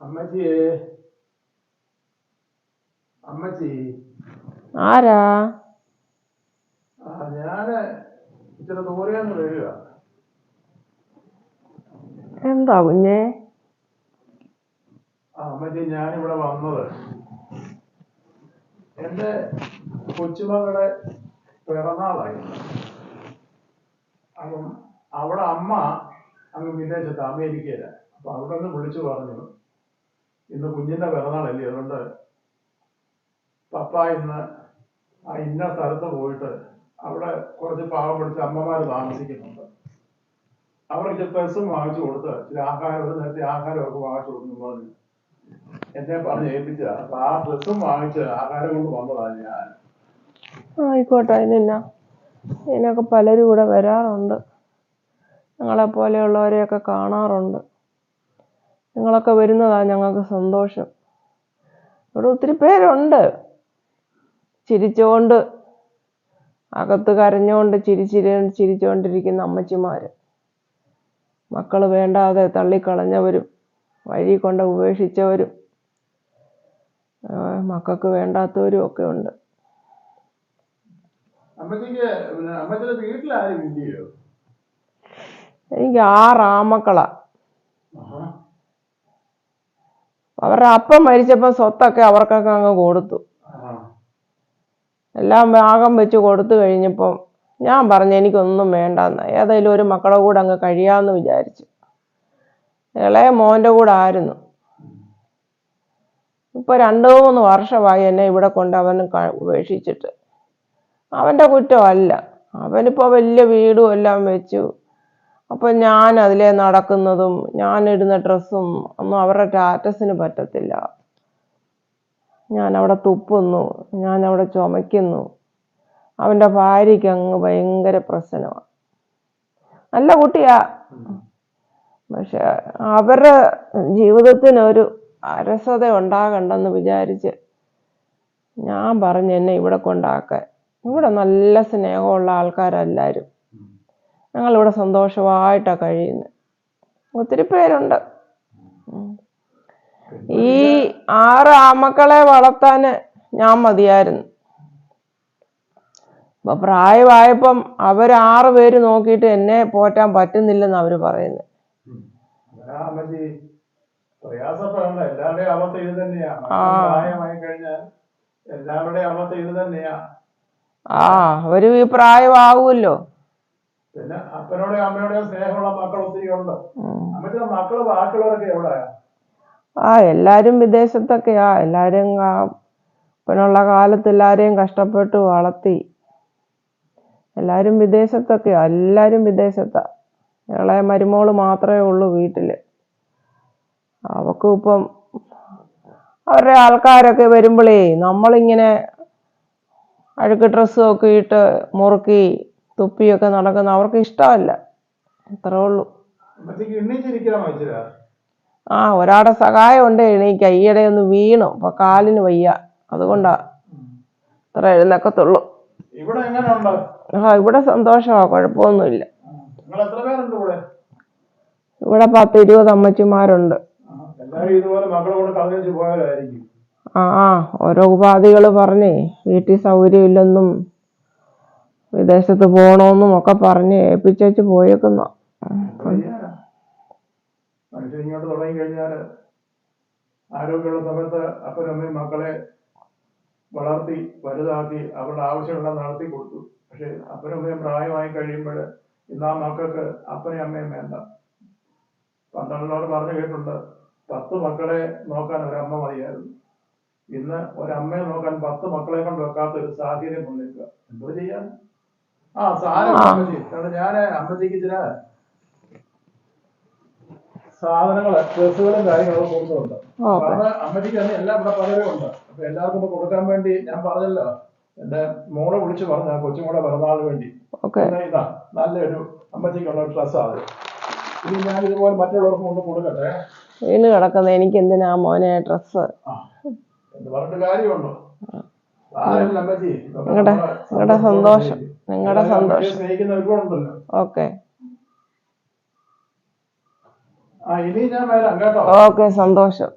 അമ്മച്ചിയെ അമ്മച്ചി. ആരാ? ആ ഞാൻ ഇച്ചിരി ദൂരെന്ന് വരിക. എന്താ കുഞ്ഞേ? ആ അമ്മച്ചി ഞാനിവിടെ വന്നത്. എന്റെ കൊച്ചുമകളുടെ പിറന്നാളായി. അപ്പം അവിടെ അമ്മ അങ്ങ് വിദേശത്ത് അമേരിക്കയിലാണ് അപ്പൊ അവിടെ നിന്ന് വിളിച്ചു പറഞ്ഞു. ഇന്ന് കുഞ്ഞിന്റെ പിറന്നാളല്ലേ അതുകൊണ്ട് പപ്പ ഇന്ന് ആ ഇന്ന സ്ഥലത്ത് പോയിട്ട് അവിടെ കുറച്ച് പാവം പിടിച്ച അമ്മമാർ താമസിക്കുന്നുണ്ട്. അവർക്ക് ഡ്രസ്സും വാങ്ങിച്ചു കൊടുത്ത് ഇച്ചിരി ആഹാരം ഒരു നേരത്തെ ആഹാരം ഒക്കെ വാങ്ങിച്ചു കൊടുക്കുന്നു പറഞ്ഞു. എന്നെ പറഞ്ഞ് ഏൽപ്പിച്ച അപ്പൊ ആ ഡ്രസ്സും വാങ്ങിച്ച് ആഹാരം കൊണ്ട് വന്നതാണ് ഞാൻ. ആയിക്കോട്ടെ ഇതിനൊക്കെ പലരും ഇവിടെ വരാറുണ്ട്. ഞങ്ങളെ പോലെയുള്ളവരെയൊക്കെ കാണാറുണ്ട്. നിങ്ങളൊക്കെ വരുന്നതാ ഞങ്ങൾക്ക് സന്തോഷം. ഇവിടെ ഒത്തിരി പേരുണ്ട്. ചിരിച്ചുകൊണ്ട് അകത്ത് കരഞ്ഞുകൊണ്ട് ചിരിച്ചിരി ചിരിച്ചുകൊണ്ടിരിക്കുന്ന അമ്മച്ചിമാർ മക്കൾ വേണ്ടാതെ തള്ളിക്കളഞ്ഞവരും വഴി കൊണ്ട് ഉപേക്ഷിച്ചവരും മക്കൾക്ക് വേണ്ടാത്തവരും ഒക്കെ ഉണ്ട്. എനിക്ക് ആറ് ആമക്കളാ. അവരുടെ അപ്പം മരിച്ചപ്പോൾ സ്വത്തൊക്കെ അവർക്കൊക്കെ അങ്ങ് കൊടുത്തു. എല്ലാം ഭാഗം വെച്ച് കൊടുത്തു കഴിഞ്ഞപ്പം ഞാൻ പറഞ്ഞു എനിക്കൊന്നും വേണ്ടെന്ന്. ഏതായാലും ഒരു മക്കളുടെ കൂടെ അങ്ങ് കഴിയാമെന്ന് വിചാരിച്ചു. ഇളയ മോന്റെ കൂടെ ആയിരുന്നു. ഇപ്പൊ രണ്ടോ മൂന്ന് വർഷമായി എന്നെ ഇവിടെ കൊണ്ട് അവൻ ഉപേക്ഷിച്ചിട്ട്. അവന്റെ കുറ്റമല്ല. അവനിപ്പോൾ വലിയ വീടും എല്ലാം വെച്ചു. അപ്പം ഞാൻ അതിലെ നടക്കുന്നതും ഞാൻ ഇടുന്ന ഡ്രസ്സും ഒന്നും അവരുടെ ടാറ്റസിന് പറ്റത്തില്ല. ഞാൻ അവിടെ തുപ്പുന്നു ഞാൻ അവിടെ ചുമയ്ക്കുന്നു. അവന്റെ ഭാര്യയ്ക്ക് അങ്ങ് ഭയങ്കര പ്രശ്നമാണ്. നല്ല കുട്ടിയാ. പക്ഷെ അവരുടെ ജീവിതത്തിന് ഒരു അരസത ഉണ്ടാകണ്ടെന്ന് വിചാരിച്ച് ഞാൻ പറഞ്ഞു എന്നെ ഇവിടെ കൊണ്ടാക്കാൻ. ഇവിടെ നല്ല സ്നേഹമുള്ള ആൾക്കാരെല്ലാവരും ഞങ്ങളിവിടെ സന്തോഷമായിട്ടാണ് കഴിയുന്നത്. ഒത്തിരി പേരുണ്ട്. ഈ ആറ് ആമക്കളെ വളർത്താൻ ഞാൻ മതിയായിരുന്നു. അപ്പൊ പ്രായമായപ്പം അവർ ആറ് പേര് നോക്കിയിട്ട് എന്നെ പോറ്റാൻ പറ്റുന്നില്ലെന്ന് അവർ പറയുന്നത് പ്രയാസപ്പെടണ്ട. എല്ലാവരുടെയും അവസ്ഥ ഇത്. പ്രായമായി കഴിഞ്ഞാൽ എല്ലാവരുടെയും അവസ്ഥ ഇത് തന്നെയാ. ആ അവരും ഈ പ്രായമാകുമല്ലോ പിന്നെ അപ്പനോടെ അമ്മയോടെയോ സ്നേഹമുള്ള മക്കൾ ഒത്തിരി ഉണ്ട്. അമ്മച്ചിയുടെ മക്കൾ ബാക്കിയുള്ളവരൊക്കെ എവിടെയാ? ആ എല്ലാരും വിദേശത്തൊക്കെയാ എല്ലാരും അപ്പനുള്ള കാലത്ത് എല്ലാരെയും കഷ്ടപ്പെട്ട് വളർത്തി. എല്ലാരും വിദേശത്തൊക്കെയാ എല്ലാരും വിദേശത്താ. ഇളെ മരുമോൾ മാത്രമേ ഉള്ളൂ വീട്ടിൽ. അവക്കും ഇപ്പം അവരുടെ ആൾക്കാരൊക്കെ വരുമ്പോഴേ നമ്മളിങ്ങനെ അഴുക്ക് ഡ്രസ്സും ഒക്കെ ഇട്ട് മുറുക്കി തുപ്പിയൊക്കെ നടക്കുന്ന അവർക്ക് ഇഷ്ടമല്ല. അത്രേ ഉള്ളൂ. ആ ഒരാടെ സഹായം ഉണ്ട് എണീക്ക ഈയിടെ ഒന്ന് വീണു. അപ്പൊ കാലിന് വയ്യ. അതുകൊണ്ടാ ഇത്ര എഴുന്നേക്കത്തുള്ളൂ. ആ ഇവിടെ സന്തോഷമാ കുഴപ്പമൊന്നുമില്ല. ഇവിടെ? പത്ത് ഇരുപത് അമ്മച്ചിമാരുണ്ട്. ആ, ഓരോ ഉപാധികൾ പറഞ്ഞേ. വീട്ടിൽ സൗകര്യമില്ലെന്നും വിദേശത്ത് പോകണമെന്നും ഒക്കെ പറഞ്ഞ് ഏൽപ്പിച്ചേച്ച് പോയേക്കുന്ന. ഇങ്ങോട്ട് ആരോഗ്യമുള്ള മക്കളെ വളർത്തി വലുതാക്കി അവരുടെ ആവശ്യമെല്ലാം നടത്തി കൊടുത്തു. പക്ഷെ അപ്പനും അമ്മയും പ്രായമായി കഴിയുമ്പോൾ ഇന്ന് ആ മക്കൾക്ക് അപ്പനെയും അമ്മയും വേണ്ട. പന്ത്രണ്ടിനോട് പറഞ്ഞു കേട്ടിട്ടുണ്ട് പത്ത് മക്കളെ നോക്കാൻ ഒരമ്മ മതിയായിരുന്നു. ഇന്ന് ഒരമ്മയെ നോക്കാൻ പത്ത് മക്കളെ കൊണ്ട് വെക്കാത്ത ഒരു സാഹചര്യം വന്നിരിക്കുക. എന്തോ ചെയ്യാൻ? സാധനങ്ങൾ ഡ്രസ്സുകളും കാര്യങ്ങളും കൊടുക്കുന്നുണ്ട് തന്നെ എല്ലാം ഇവിടെ പലരും ഉണ്ട്. അപ്പൊ എല്ലാവർക്കും കൊടുക്കാൻ വേണ്ടി ഞാൻ പറഞ്ഞല്ലോ. എന്റെ മോളെ വിളിച്ചു പറഞ്ഞ കൊച്ചുമോളെ പിറന്നാളിന് വേണ്ടി. ഓക്കെ. ഇതാ നല്ലൊരു അമ്മച്ചിക്കുള്ള ഡ്രസ്സാണ് ഞാൻ ഇതുപോലെ മറ്റുള്ളവർക്ക് കൊണ്ട് കൊടുക്കട്ടെ. വീണ് കിടക്കുന്ന എനിക്ക് എന്തിനാ മോനെ ഡ്രസ് പറഞ്ഞിട്ട് കാര്യമുണ്ടോ. അമ്മച്ചി നിങ്ങളുടെ സന്തോഷം. നിങ്ങളുടെ സന്തോഷം. ഓക്കെ. ഓക്കെ സന്തോഷം.